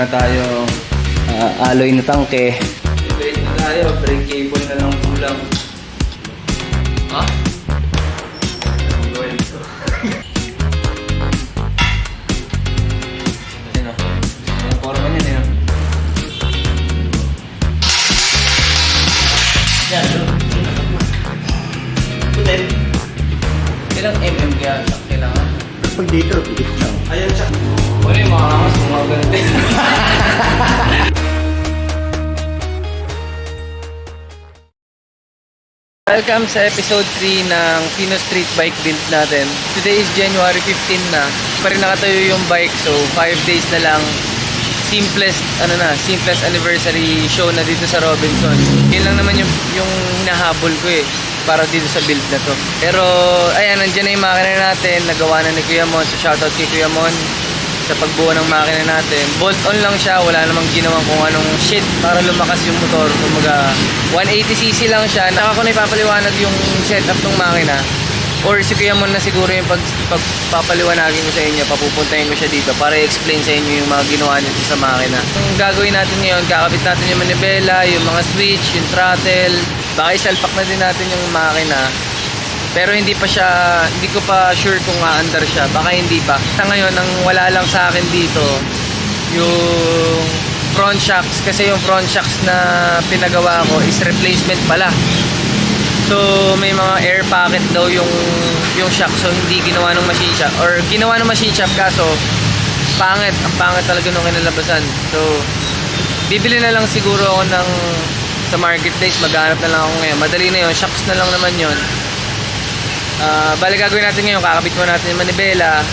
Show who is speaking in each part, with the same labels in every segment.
Speaker 1: Na tayo ah, alloy na tangke. Brake na tayo, brake cable na lang kulang. Ha? Ilang mm kaya kailangan?
Speaker 2: Pag dito, lang.
Speaker 1: Ayan siya. Yung mga kamas, mga ganun. Welcome sa episode 3 ng Pino Street Bike Build natin. Today is January 15 na. Pa rin nakatayo yung bike so 5 days na lang simplest ano na, simplest anniversary show na dito sa Robinson. Yun lang naman yung yung hinahabol ko eh para dito sa build na to. Pero ayan, nandiyan na yung makina natin, nagawa na ni Kuya Mon. So shoutout kay Kuya Mon sa pagbuo ng makina natin. Bolt on lang siya, wala namang ginawang kung anong shit para lumakas yung motor. Kumaga 180cc lang siya. Naka ko na ipapaliwanag yung setup ng makina. Or si Kuya Mon na siguro yung pag, pagpapaliwanagin ko sa inyo, papupuntahin ko siya dito para i-explain sa inyo yung mga ginawa nito sa makina. Ang gagawin natin ngayon, kakabit natin yung manibela, yung mga switch, yung throttle, baka isalpak na din natin yung makina. Pero hindi pa siya, hindi ko pa sure kung aandar siya. Baka hindi pa. Sa ngayon, ang wala lang sa akin dito, yung front shocks. Kasi yung front shocks na pinagawa ko is replacement pala. So, may mga air pocket daw yung yung shock. So, hindi ginawa ng machine shop. Or ginawa ng machine shop kaso, pangit. Ang pangit talaga nung kinalabasan. So, bibili na lang siguro ako ng sa marketplace. Maghanap na lang ako ngayon. Madali na yun. Shocks na lang naman yun. Ah, bali gagawin natin ngayon, kakabit mo natin yung manibela,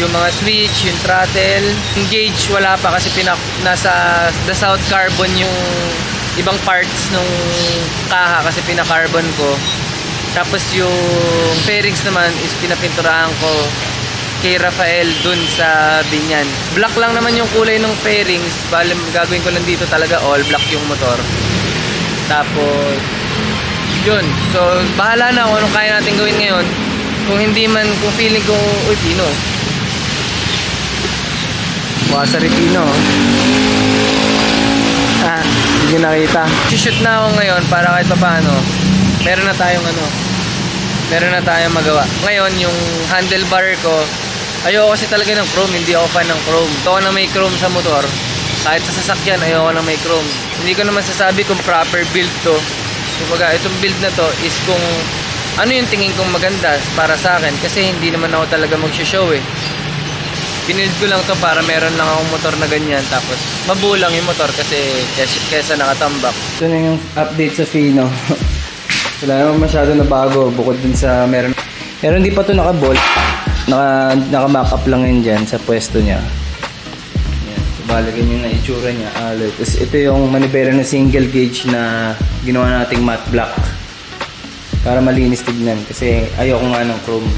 Speaker 1: yung mga switch, yung throttle. Yung gauge, wala pa kasi pinak nasa the south carbon yung ibang parts nung kaha kasi pinakarbon ko. Tapos yung fairings naman is pinapinturahan ko kay Rafael dun sa Binyan. Black lang naman yung kulay ng fairings. Bali gagawin ko lang dito talaga all black yung motor. Tapos yun. So, bahala na kung anong kaya natin gawin ngayon. Kung hindi man, kung feeling ko, uy, Pino. Wasari Pino. Ah, hindi nakita. Shoot na ako ngayon para kahit pa paano, meron na tayong ano, meron na tayong magawa. Ngayon, yung handlebar ko, ayoko kasi talaga ng chrome, hindi ako fan ng chrome. Ito na may chrome sa motor. Kahit sa sasakyan, ayoko na may chrome. Hindi ko naman sasabi kung proper build to. Kumbaga, itong build na to is kung ano yung tingin kong maganda para sa akin kasi hindi naman ako talaga mag-show eh. Binild ko lang to para meron lang akong motor na ganyan tapos mabulang yung motor kasi kesa, kesa nakatambak. Ito na yung update sa Fino. Wala naman masyado na bago bukod dun sa meron. Pero hindi pa to naka-bolt. Naka, naka-mock up lang yun dyan sa pwesto niya. Bali ganyan na itsura niya. Alloy. Tapos ito yung manibela na single gauge na ginawa nating matte black. Para malinis tignan. Kasi ayoko nga ng chrome.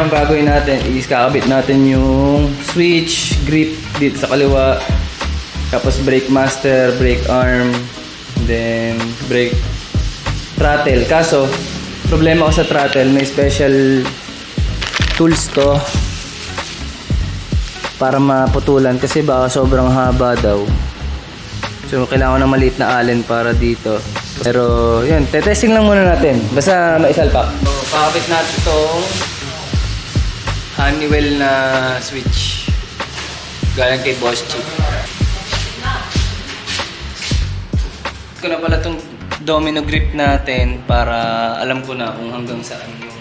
Speaker 1: Ang gagawin natin is kakabit natin yung switch, grip dito sa kaliwa. Tapos brake master, brake arm, then brake throttle. Kaso, problema ko sa throttle, may special tools to para maputulan kasi baka sobrang haba daw. So, kailangan ng maliit na allen para dito. Pero, yun, tetesting lang muna natin. Basta maisalpak. So, pakabit natin itong Honeywell na switch. Galing kay Boss Chip. ko na pala itong domino grip natin para alam ko na kung hanggang saan yung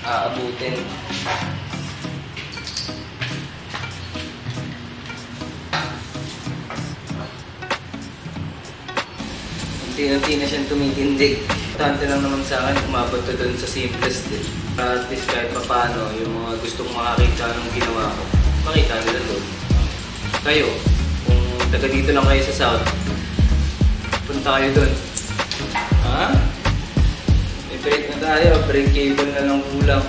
Speaker 1: aabutin. Unti-unti na siyang tumitindig. Tante lang naman sa akin, umabot to dun sa simplest din. Para at least kahit pa paano, yung mga gustong makakita ng ginawa ko, makita nila doon. Kayo, kung taga dito lang kayo sa South, punta kayo doon. Ha? May break na tayo, break cable na lang kulang.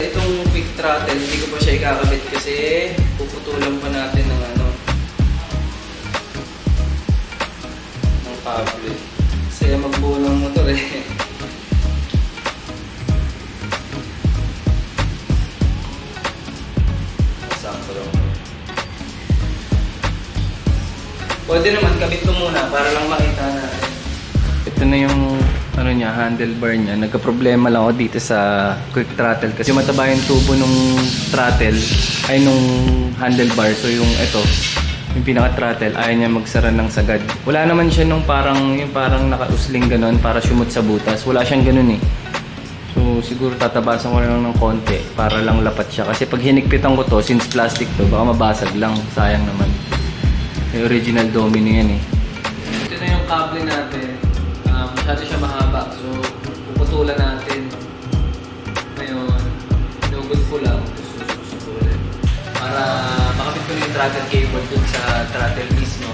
Speaker 1: Itong quick throttle, hindi ko pa siya ikakabit kasi puputulan pa natin ng ano, cable. Saya magbuo ng motor eh. Sakto lang. Pwede naman, kabit ko muna para lang makita natin. Ito na yung ano niya, handlebar niya. Nagka-problema lang ako dito sa quick throttle kasi mataba yung tubo nung throttle ay nung handlebar. So yung ito, yung pinaka-throttle, ayaw niya magsara ng sagad. Wala naman siya nung parang, yung parang nakausling ganon para sumut sa butas. Wala siyang ganon eh. So siguro tatabasan ko lang ng konti para lang lapat siya. Kasi pag hinigpitan ko to, since plastic to, baka mabasag lang. Sayang naman. Yung original domino yan eh. Ito na yung kable natin. Um, masyado siya mahaba. So puputulan natin. Ngayon, inugod ko lang. Sususutulan. Para makapit ko yung throttle cable dun throttle mismo.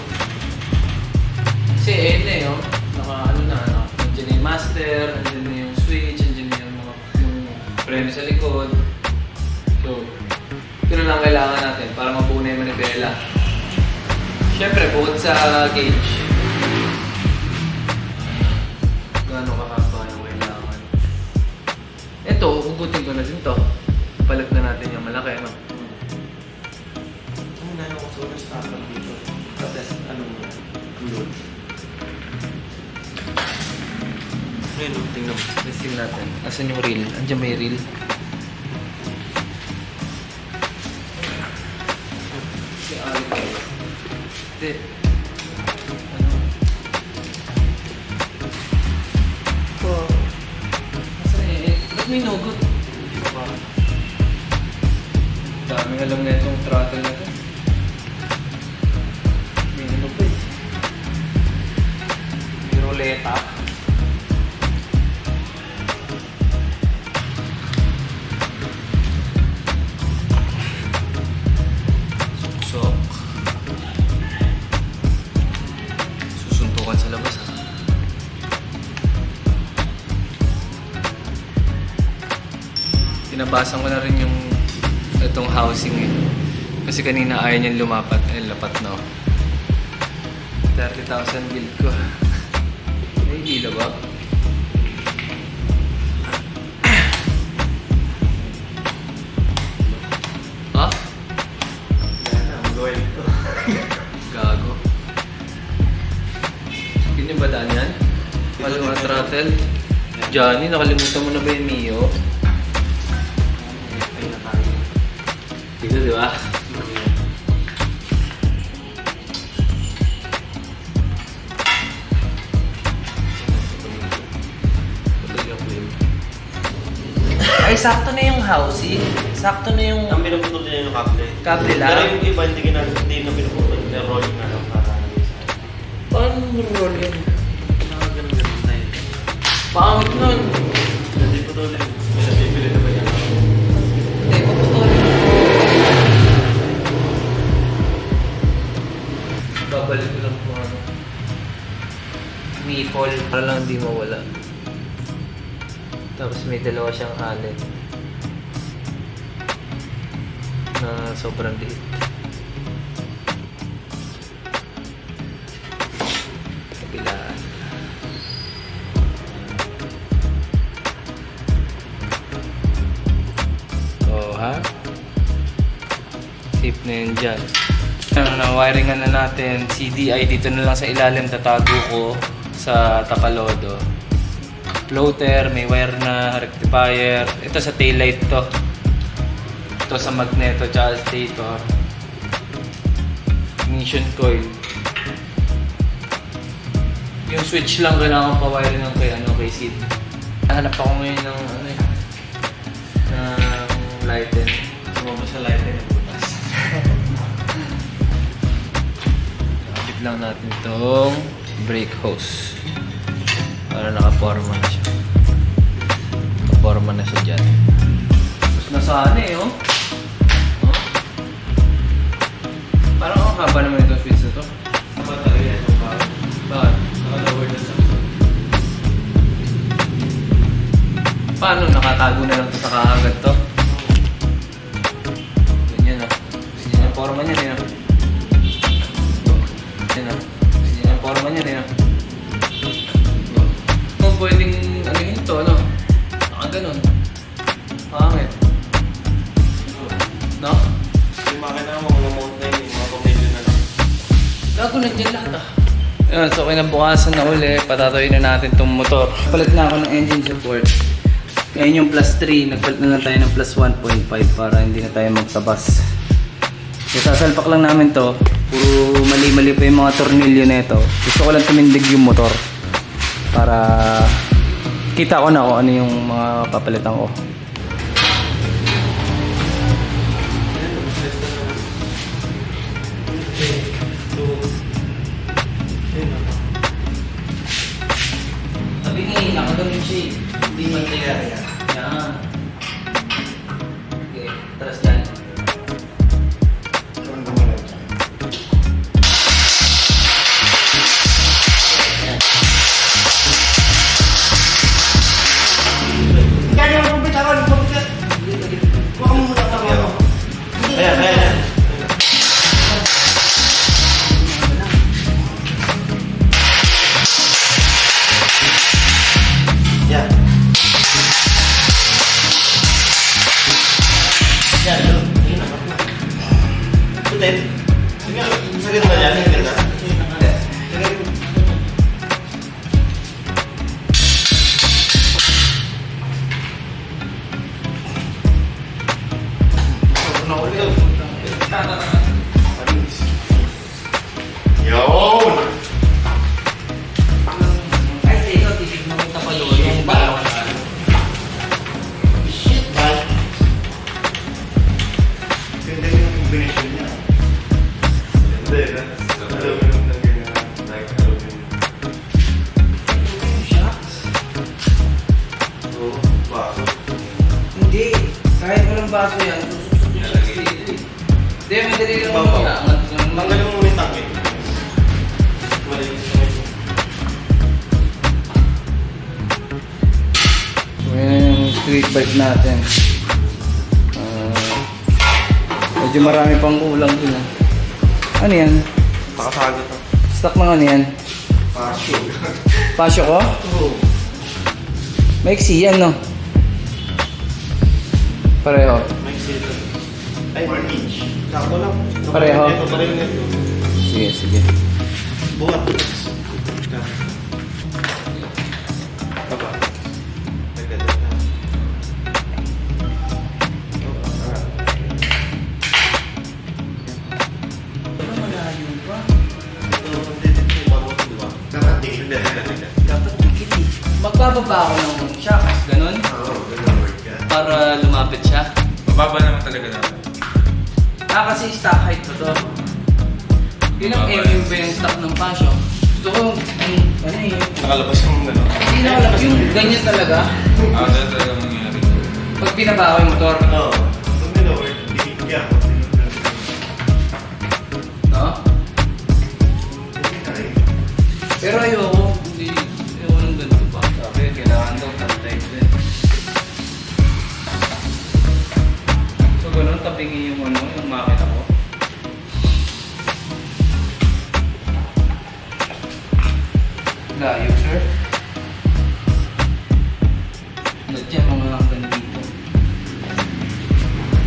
Speaker 1: Kasi eh, na yun. Naka ano na, no? Andiyan na yung master, andiyan na yung switch, andiyan na yung, mga, yung preno sa likod. So, ito na lang kailangan natin para mabuo na yung manibela. Siyempre, bukod sa gauge, Asan yung reel? Andiyan may reel. Si Ali. Hindi. Ano? Oh. Asan eh? Ba't may nugot? Daming alam na itong throttle na Tinabasan ko na rin yung itong housing eh. Kasi kanina ayaw niyang lumapat. Eh, lapat na oh. 30,000 bill ko. Ay, hindi ba? Ha?
Speaker 2: Yan na, ang loyal to.
Speaker 1: Gago. Yun yung badaan yan? Wala mga throttle. Johnny, nakalimutan mo na ba yung Mio? Dito, di ba? Ay, sakto na yung housing. Sakto na yung
Speaker 2: Ang pinuputol niya yung kable.
Speaker 1: Kable lang?
Speaker 2: Pero yung iba, hindi, ginag hindi na pinuputol. Yung rolling na lang para ano.
Speaker 1: Paano roll yun? Maple. Para lang hindi mawala. Tapos may dalawa siyang allen. Na sobrang liit. Kabilaan. Oh, ha? Safe na yun dyan. Ano na, wiringan na natin. CDI dito na lang sa ilalim tatago ko sa tapalodo. Floater, may wire na rectifier. Ito sa taillight to. Ito sa magneto tsaka stator. Ignition coil. Yung switch lang kailangan pa wiring ng kay ano kay Sid. Hanap ako ngayon ng ano eh, ng lighten.
Speaker 2: Sumama sa light na yung butas.
Speaker 1: Kapit lang natin itong brake hose. Para nakaporma na siya. Nakaporma na siya dyan. Tapos nasaan eh, oh. oh. Parang ang haba naman itong switch na to.
Speaker 2: Ba talaga yan? Yung power?
Speaker 1: Bakit?
Speaker 2: Naka-lower na sa
Speaker 1: Paano? Nakatago na lang to sa kahagat to? Ganyan ah. Gusto niya yung forma niya, Niya, din ah. Kung pwedeng ano yun to, ano? Naka ganun. Pangit. No?
Speaker 2: Yung makina mo, mga mount na yun, yung mga pamilyo na lang.
Speaker 1: Gago nandiyan lahat ah. Yun, so kinabukasan na uli, patatoy na natin tong motor. Palit na ako ng engine support. Ngayon yung plus 3, nagpalit na lang tayo ng plus 1.5 para hindi na tayo magtabas. So sasalpak lang namin to, puro mali-mali pa yung mga tornilyo nito. Gusto ko lang tumindig yung motor para kita ko na kung ano yung mga papalitan ko. Sabi nga eh, nakagaling siya eh. Hindi man siya. Yan. Street bike natin. Ah, medyo marami pang kulang dun ah. Ano yan?
Speaker 2: Pakasagod to.
Speaker 1: Stock ng ano yan?
Speaker 2: Pasyo.
Speaker 1: Pasyo ko?
Speaker 2: Oo.
Speaker 1: Maiksi yan no? Pareho.
Speaker 2: May sila. Ay, one inch. Sakto lang.
Speaker 1: Pareho.
Speaker 2: Ito, pareho nito.
Speaker 1: Sige, sige.
Speaker 2: Buhat.
Speaker 1: Pag pinaba ko yung motor,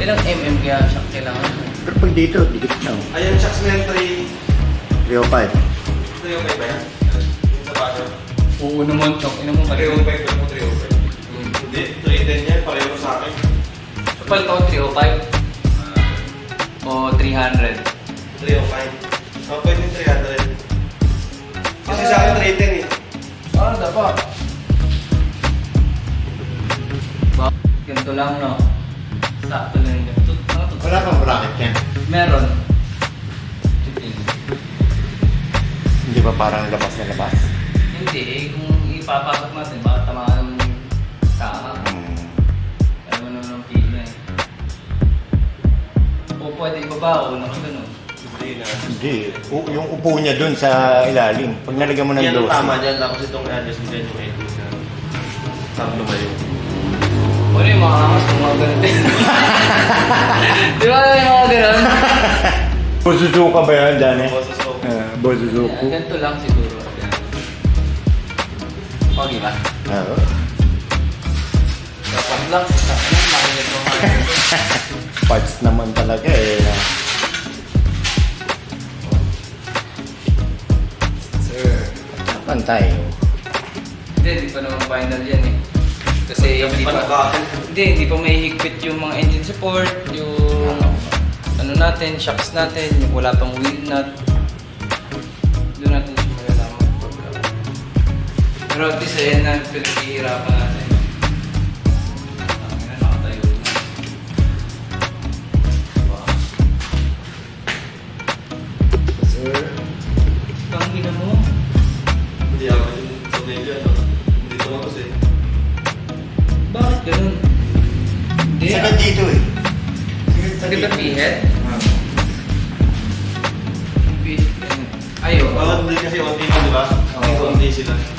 Speaker 1: Ilang mm kaya siya kailangan?
Speaker 3: Pero pag dito, dikit na. oh.
Speaker 2: Ayan, chucks na yan, 3.
Speaker 3: 305.
Speaker 2: Ito yung may ba yan? Yung sa baso.
Speaker 1: Oo naman, chok. Ina mo mali.
Speaker 4: 305 ba mo 305?
Speaker 2: Hindi, 310 yan, pareho sa akin.
Speaker 1: Kapal ko 305 o 300.
Speaker 2: 305. Oh, pwede yung 300. Kasi sa akin 310 eh.
Speaker 1: Ah, dapat. Ba, ganito lang, no? Sakto lang
Speaker 3: Wala kang bracket yan.
Speaker 1: Meron.
Speaker 3: Hindi ba parang labas na labas?
Speaker 1: Hindi, eh, kung ipapasok natin, baka tamaan ng tama.
Speaker 3: Hmm.
Speaker 1: Alam mo naman ang pila eh. O pwede ibaba o nakaganon.
Speaker 2: Hindi na.
Speaker 3: Hindi. U- yung upo niya dun sa ilalim. Pag nalagyan mo ng
Speaker 2: Yan ang tama dyan, tapos itong alias dyan yung edit na. Tapos lumayo.
Speaker 1: Ano yung mga angas kung mga ganun? Di ba yung mga ganun?
Speaker 3: Bosuzuka ba yan?
Speaker 2: Boses ko.
Speaker 3: Uh, Bosuzuku.
Speaker 1: Ganito lang siguro. Okay ba?
Speaker 3: Oo.
Speaker 1: Dapat lang. Dapat lang. Makinig mo nga.
Speaker 3: Parts naman talaga eh. pantay.
Speaker 1: Hindi, hindi pa naman final yan eh. Kasi hindi pa, hindi, hindi pa may higpit yung mga engine support, yung natin, shocks natin, yung wala pang wheel nut. Doon natin siya malalaman. Pero at least ayan na, pinaghihirapan natin. Ang ganun? Hindi.
Speaker 3: sakit dito eh.
Speaker 1: Sakit na pihet? Ayo.
Speaker 4: Bakit hindi kasi onti mo, di ba?
Speaker 1: Oo.
Speaker 4: Onti sila.